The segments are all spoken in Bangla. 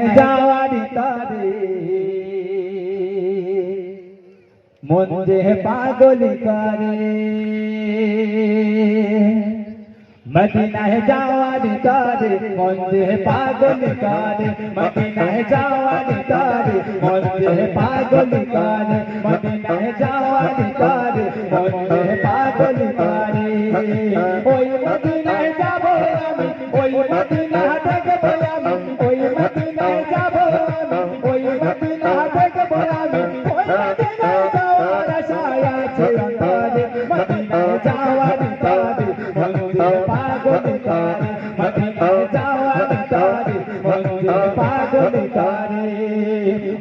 मुझे તારી મુંજે પાગોલી કરે मदीना है जावानी तारे मुझे है पागल कारे। मदीना है जावानी तारे, मुंजे है पागल कारे। मदीना है जावानी तारे, मुंजे है पागल कारे। ओए मदीना है जावानी, ओए मदीना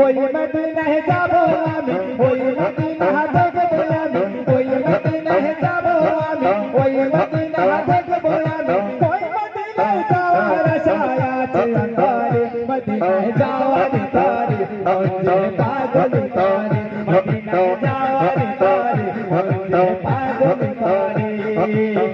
ওই মদিনায় যাব আমি ওই মদিনা দেখব আমি ওই মদিনায় যাব আমি ওই মদিনা দেখব আমি ওই মদিনায় যাওয়ার আশায় আছে অন্তরে মদিনায় যাওয়ার তারে মন যে পাগল করে মদিনায় যাওয়ার তারে মন যে পাগল করে ওই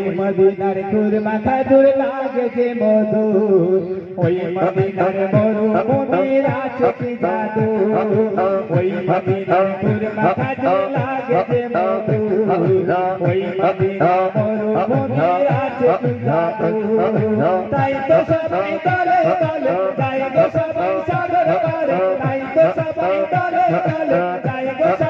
ওই মদিনার তোর মাথা দূর লাগে যে মধুর। ওই মদিনার মরু মনির আছে জাদু। ওই মদিনার তোর মাথা দূর লাগে যে মধুর। ওই মদিনার মরু মনির আছে জাদু। তাই তো সবাই তলে তলে তাই তো সবাই সাগর পারে, তাই তো সবাই তলে তলে তাই তো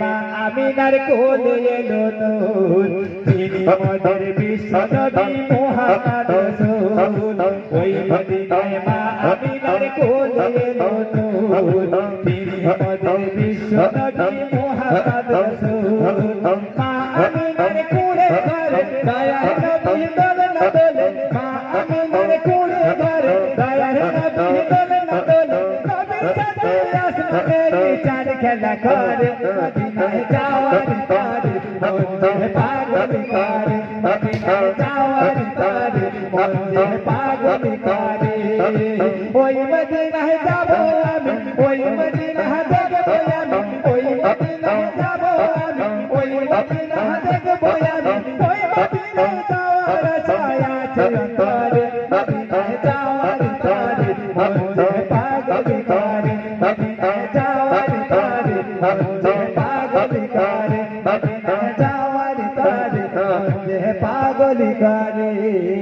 মা আমিনার কোলে এলো নূর তিনি মদের বিশ্ব নবী মোহাম্মদ রাসূল ওই মদিনায় মা আমিনার কোলে এলো নূর তিনি মদের বিশ্ব নবী মোহাম্মদ রাসূল মা আমিনার কোলে ঘরে দয়ার নবী দোলে না মা আমিনার কোলে ঘরে চার খেলা করে মদিনায় যাওয়ার তারে মন পাগল করে মদিনায় যাওয়ার তারে মন পাগল করে। ওই মদিনায় যাব আমি, ওই মদিনা দেখব আমি, ওই মদিনায় মদিনায়